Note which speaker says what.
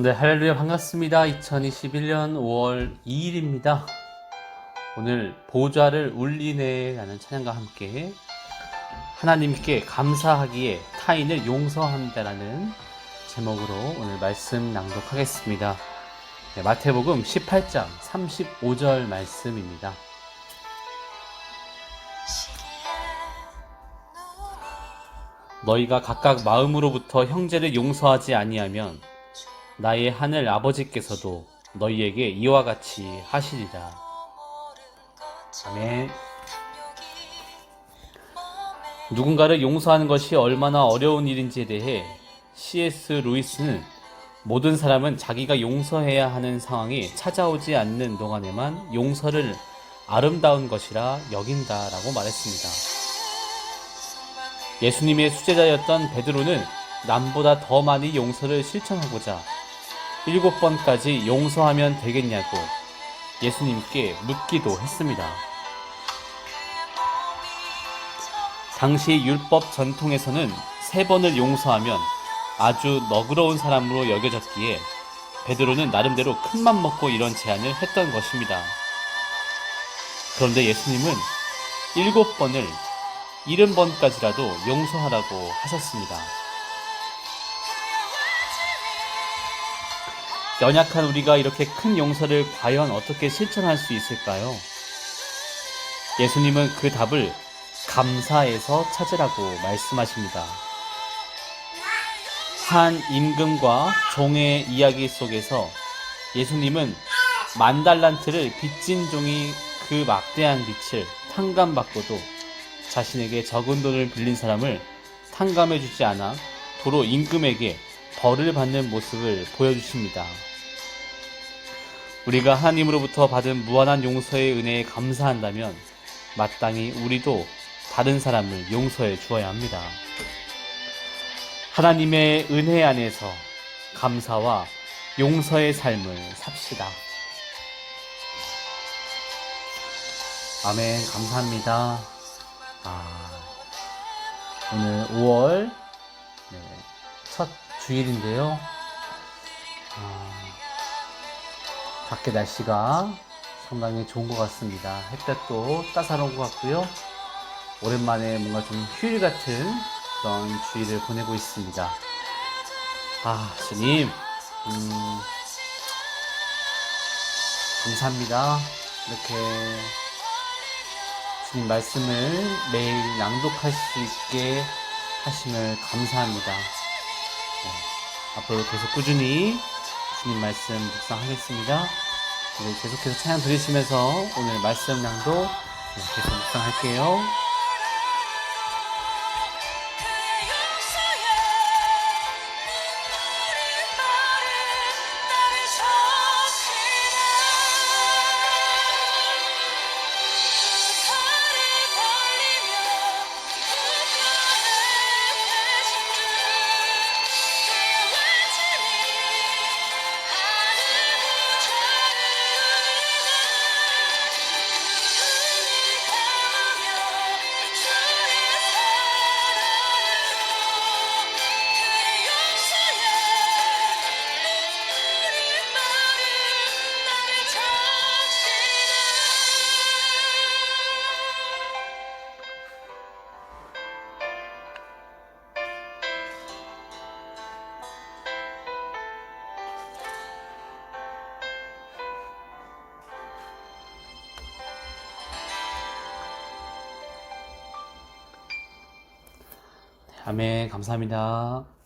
Speaker 1: 네, 할렐루야 반갑습니다. 2021년 5월 2일입니다. 오늘 보좌를 울리네라는 찬양과 함께 하나님께 감사하기에 타인을 용서한다라는 제목으로 오늘 말씀 낭독하겠습니다. 네, 마태복음 18장 35절 말씀입니다. 너희가 각각 마음으로부터 형제를 용서하지 아니하면 나의 하늘 아버지께서도 너희에게 이와 같이 하시리라. 아멘. 누군가를 용서하는 것이 얼마나 어려운 일인지에 대해 C.S. 루이스는 모든 사람은 자기가 용서해야 하는 상황이 찾아오지 않는 동안에만 용서를 아름다운 것이라 여긴다라고 말했습니다. 예수님의 수제자였던 베드로는 남보다 더 많이 용서를 실천하고자 일곱 번까지 용서하면 되겠냐고 예수님께 묻기도 했습니다. 당시 율법 전통에서는 세 번을 용서하면 아주 너그러운 사람으로 여겨졌기에 베드로는 나름대로 큰맘 먹고 이런 제안을 했던 것입니다. 그런데 예수님은 일곱 번을 일흔 번까지라도 용서하라고 하셨습니다. 연약한 우리가 이렇게 큰 용서를 과연 어떻게 실천할 수 있을까요? 예수님은 그 답을 감사에서 찾으라고 말씀하십니다. 한 임금과 종의 이야기 속에서 예수님은 만 달란트를 빚진 종이 그 막대한 빚을 탕감받고도 자신에게 적은 돈을 빌린 사람을 탕감해 주지 않아 도로 임금에게 벌을 받는 모습을 보여주십니다. 우리가 하나님으로부터 받은 무한한 용서의 은혜에 감사한다면 마땅히 우리도 다른 사람을 용서해 주어야 합니다. 하나님의 은혜 안에서 감사와 용서의 삶을 삽시다. 아멘. 감사합니다. 아, 오늘 5월 네, 첫 주일인데요. 아, 밖에 날씨가 상당히 좋은 것 같습니다. 햇볕도 따사로운 것 같고요. 오랜만에 뭔가 좀 휴일 같은 그런 주일을 보내고 있습니다. 아, 주님, 음, 감사합니다. 이렇게 주님 말씀을 매일 낭독할 수 있게 하심을 감사합니다. 네, 앞으로 계속 꾸준히 주님 말씀 묵상하겠습니다. 계속해서 찬양 들으시면서 오늘 말씀 낭독 네, 계속 묵상할게요. 아멘. 감사합니다.